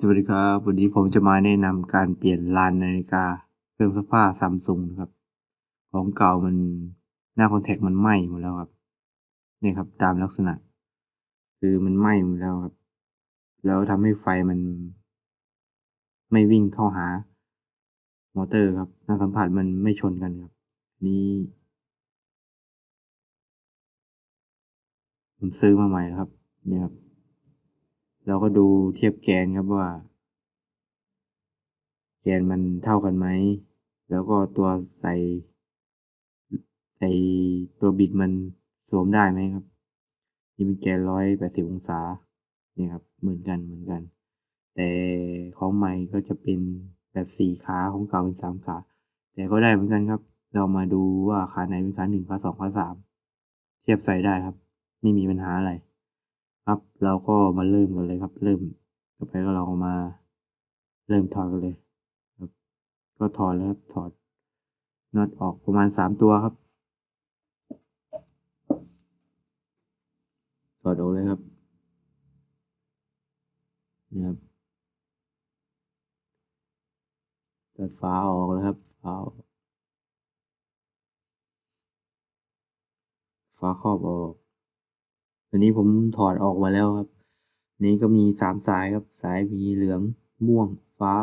สวัสดีครับ วันนี้ผมจะมาแนะนำการเปลี่ยนลานนาฬิกาเครื่องซักผ้าซัมซุงนะครับ ของเก่ามันหน้าคอนแทคมันไหม้หมดแล้วครับเนี่ยครับตามลักษณะ คือมันไหม้หมดแล้วครับ แล้วทำให้ไฟมัน ไม่วิ่งเข้าหา มอเตอร์ครับหน้าสัมผัสมันไม่ชนกันครับ นี้ผมซื้อมาใหม่ครับ เนี่ยครับ เราก็ดูเทียบแกนครับว่า แกนมันเท่ากันไหม แล้วก็ตัวใส่ใส่ตัวบิดมันสวมได้ไหมครับ นี่เป็นแกนร้อยแปดสิบองศานี่ครับเหมือนกันเหมือนกัน แต่ของใหม่ก็จะเป็นแบบสี่ขาของเก่าเป็นสามขา แต่ก็ได้เหมือนกันครับ เรามาดูว่าขาไหนเป็นขาหนึ่งขาสองขาสามเทียบใส่ได้ครับ ไม่มีปัญหาอะไร ครับ เราก็มาเริ่มกันเลยครับ เริ่มต่อไปก็เรามา เริ่มถอดกันเลยครับ ก็ถอดแล้วครับถอดน็อตออกประมาณสามตัวครับ ถอดออกเลยครับนี่ครับตัดฝาออกแล้วครับฝาออกฝาครอบออก อันนี้ผมถอดออกมาแล้วครับ นี้ก็มีสามสายครับ สายมีเหลือง ม่วง ฟ้า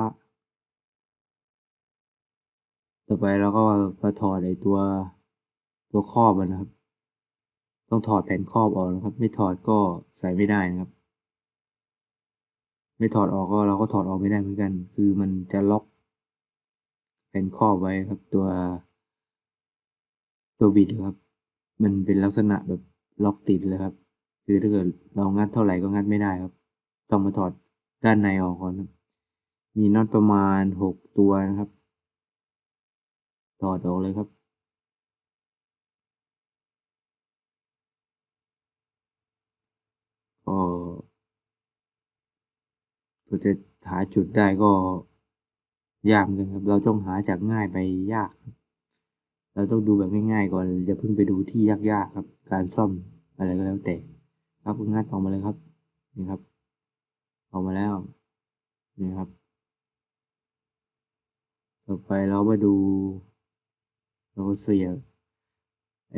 ต่อไปเราก็มาถอดไอตัวตัวครอบมันนะครับ ต้องถอดแผ่นครอบออกนะครับ ไม่ถอดก็ใส่ไม่ได้นะครับ ไม่ถอดออกก็เราก็ถอดออกไม่ได้เหมือนกัน คือมันจะล็อกแผ่นครอบไว้ครับตัว ตัวบิดครับ มันเป็นลักษณะแบบล็อกติดเลยครับ คือถ้าเกิดเรางัดเท่าไหร่ก็งัดไม่ได้ครับ ต้องมาถอดด้านในออกก่อนครับ มีน็อตประมาณหกตัวนะครับ ถอดออกเลยครับก็เพื่อจะหาจุดได้ก็ยากเหมือนกันครับ เราต้องหาจากง่ายไปยาก เราต้องดูแบบง่ายๆก่อนอย่าเพิ่งไปดูที่ยากๆครับ การซ่อมอะไรก็แล้วแต่ ครับก็งัดออกมาเลยครับนี่ครับ ออกมาแล้วนี่ครับ ต่อไปเรามาดู เราเสียบไอ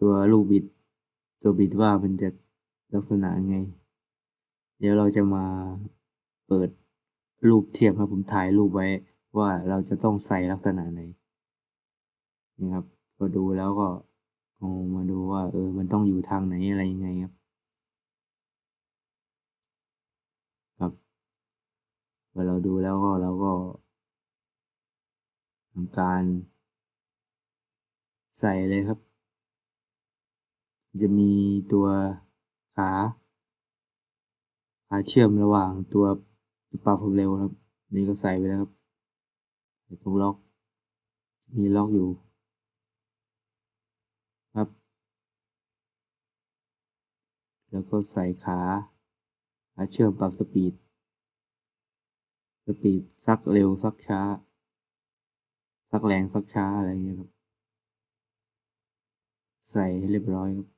ตัวลูกบิด ตัวบิดว่ามันจะลักษณะไง เดี๋ยวเราจะมาเปิดรูปเทียบครับผมถ่ายรูปไว้ว่าเราจะต้องใส่ลักษณะไหนนี่ครับก็ดูแล้วก็ เอามาดูว่า เออ มันต้องอยู่ทางไหนอะไรยังไงครับ ครับพอเราดูแล้วก็เราก็ทำการ ใส่เลยครับ จะมีตัวขาขาเชื่อมระหว่างตัวปรับความเร็วครับ นี่ก็ใส่ไปแล้วครับตรงล็อก มีล็อกอยู่ ครับ แล้วก็ใส่ขาขาเชื่อมปรับสปีด สปีดซักเร็วซักช้า ซักแรงซักช้าอะไรอย่างเงี้ยครับ ใส่ให้เรียบร้อยครับ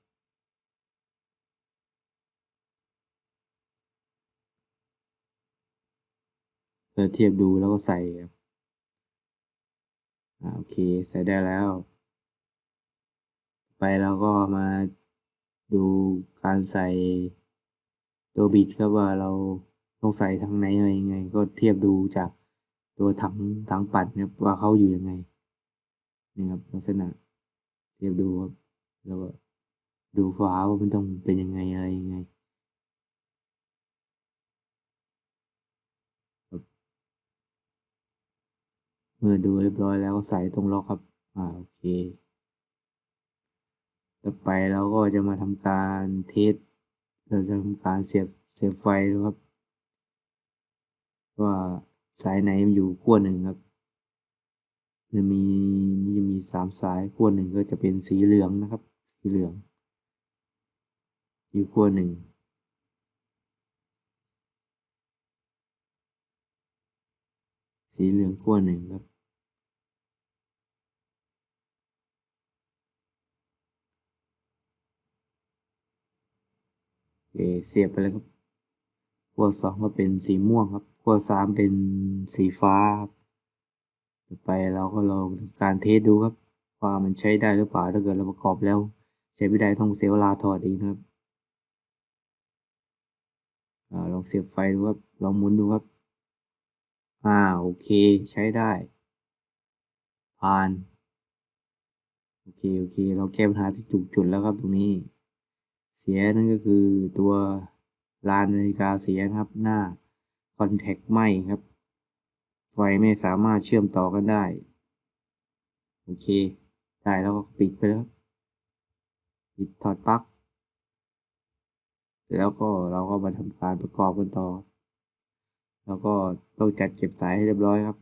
เออเทียบดูแล้วก็ใส่ครับอ่าโอเค ใส่ได้แล้ว ไปเราก็มา ดูการใส่ตัวบิดครับว่าเราต้องใส่ทางไหนอะไรยังไง ก็เทียบดูจากตัวถังถังปัดนะครับว่าเขาอยู่ยังไงนี่ครับลักษณะเทียบดูครับแล้วก็ดูฝาว่ามันต้องเป็นยังไงอะไรยังไงเมื่อดูเรียบร้อยแล้วก็ใส่ตรงล็อกครับ อ่า โอเค ต่อไปเราก็จะมาทำการเทส เราจะทำการเสียบเสียบไฟดูครับ ว่าสายไหนมันอยู่ขั้วหนึ่งครับจะมีนี่จะมีสามสายขั้วหนึ่งก็จะเป็นสีเหลืองนะครับ สีเหลือง อยู่ขั้วหนึ่งสีเหลืองขั้วหนึ่งครับ โอเสียบไปเลยครับขั้วสองก็เป็นสีม่วงครับขั้วสามเป็นสีฟ้าครับต่อไปเราก็ลองทำการเทสดูครับว่ามันใช้ได้หรือเปล่าถ้าเกิดเราประกอบแล้ว ใช้ไม่ได้ต้องเสียเวลาถอดอีกนะครับอลองเสียบไฟดูครับลองหมุนดูครับอ่าโอเคใช้ได้ ผ่าน โอเค โอเค เราแก้ปัญหาที่ถูกจุดแล้วครับตรงนี้ เสียนั่นก็คือตัวลานนาฬิกาเสียนะครับหน้าคอนแทคไหมครับ ไฟไม่สามารถเชื่อมต่อกันได้ โอเค ได้แล้วก็ปิดไปแล้วปิดถอดปลั๊กแล้วก็เราก็มาทำการประกอบกันต่อ แล้วก็ต้องจัดเก็บสายให้เรียบร้อยครับ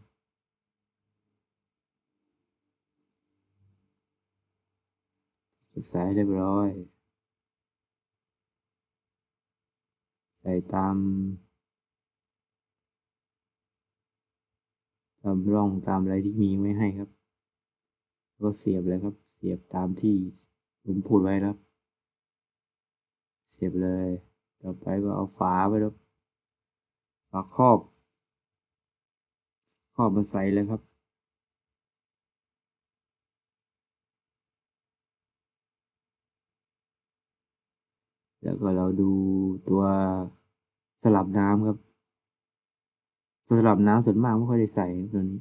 เก็บสายให้เรียบร้อย ตามตามร่องตามอะไรที่มีไว้ให้ครับ ก็เสียบเลยครับ เสียบตามที่ผมพูดไว้ครับ เสียบเลย ต่อไปก็เอาฝาไปครับฝาครอบครอบมาใส่เลยครับแล้วก็เราดูตัว สลับน้ำครับ สลับน้ำส่วนมากไม่ค่อยได้ใส่ตัวนี้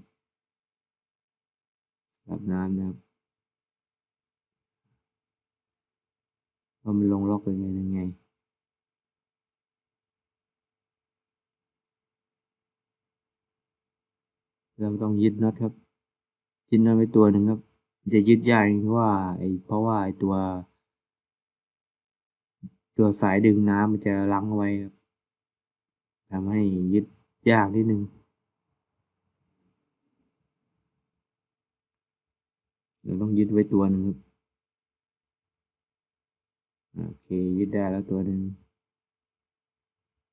สลับน้ำนะครับว่ามันลงล็อกยังไงยังไงเราต้องยึดน็อตครับยึดน็อตไว้ตัวหนึ่งครับ จะยึดยากเพราะว่าไอ้เพราะว่าไอ้ตัว ตัวสายดึงน้ำมันจะลังเอาไว้ครับ ทำให้ยึดยากนิดนึงเราต้องยึดไว้ตัวหนึ่งครับโอเคยึดได้แล้วตัวหนึ่ง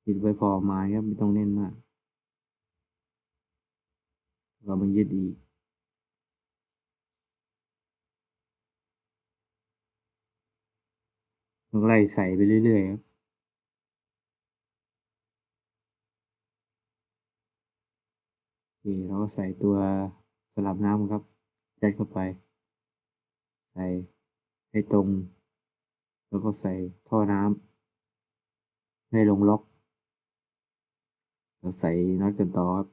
ยึดไว้พอมาครับไม่ต้องแน่นมาก เรามายึดอีกมันก็ไล่ใส่ไปเรื่อยๆครับ คเราก็ใส่ตัวสลับน้ำครับยัดเข้าไป ใส่ให้ตรง แล้วก็ใส่ท่อน้ำให้ลงล็อกแล้วใส่น็อตกันต่อครับ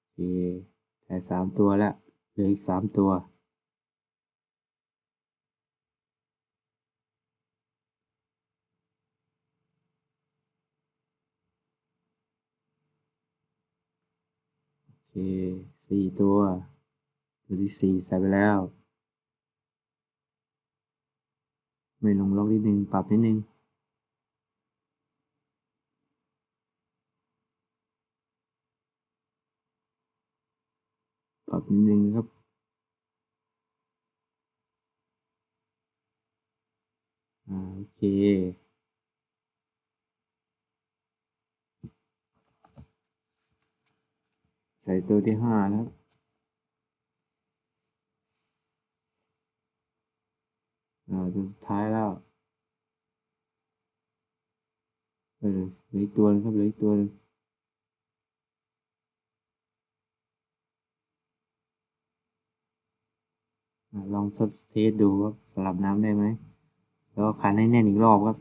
โอเคใส่สามตัวแล้วเหลืออีกสามตัว เคสี่ตัวตัวที่สี่ใส่ไปแล้ว ไม่ลงล็อกนิดนึง ปรับนิดนึง ปรับนิดนึงนะครับ อ่าโอเค ใส่ ตัวที่ห้าแล้วครับ อ่าตัวสุดท้ายแล้วเออเหลืออีกตัวนึงครับเหลืออีกตัวนึงอ่าลองทดเทสดูว่าสลับน้ำได้ไหม แล้วก็คันให้แน่นอีกรอบครับ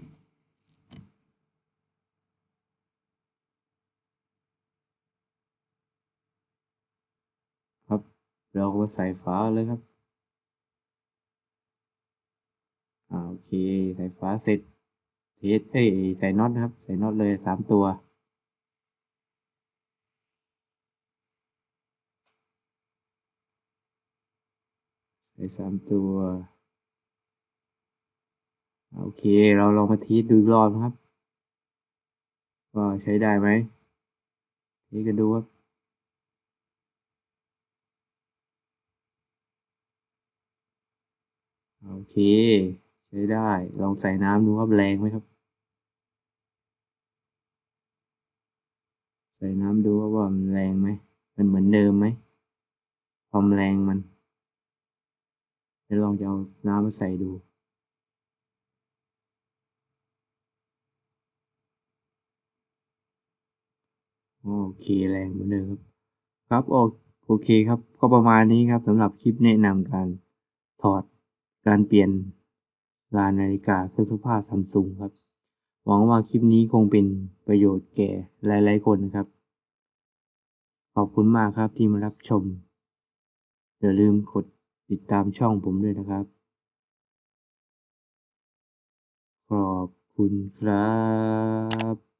เราก็ใส่ฝาเลยครับอ่าโอเค ใส่ฝาเสร็จเทสเอ้ยใส่น็อตนะครับ ใส่น็อตเลยสามตัวใส่สามตัว โอเค เราลองมาเทสดูอีกรอบครับ ว่าใช้ได้ไหมเทสกันดูครับ โอเค ใช้ได้ ลองใส่น้ำดูว่าแรงไหมครับ ใส่น้ำดูว่าว่ามันแรงไหม มันเหมือนเดิมไหม ความแรงมัน เดี๋ยวลองจะเอาน้ำมาใส่ดูโอเคแรงเหมือนเดิมครับ ครับโอเคครับ ก็ประมาณนี้ครับสำหรับคลิปแนะนำการถอด การเปลี่ยนรานนาฬิกาเครื่องซักผ้าซัมซุงครับ หวังว่าคลิปนี้คงเป็นประโยชน์แก่หลาย ๆ คนนะครับ ขอบคุณมากครับที่มารับชม อย่าลืมกดติดตามช่องผมด้วยนะครับ ขอบคุณครับ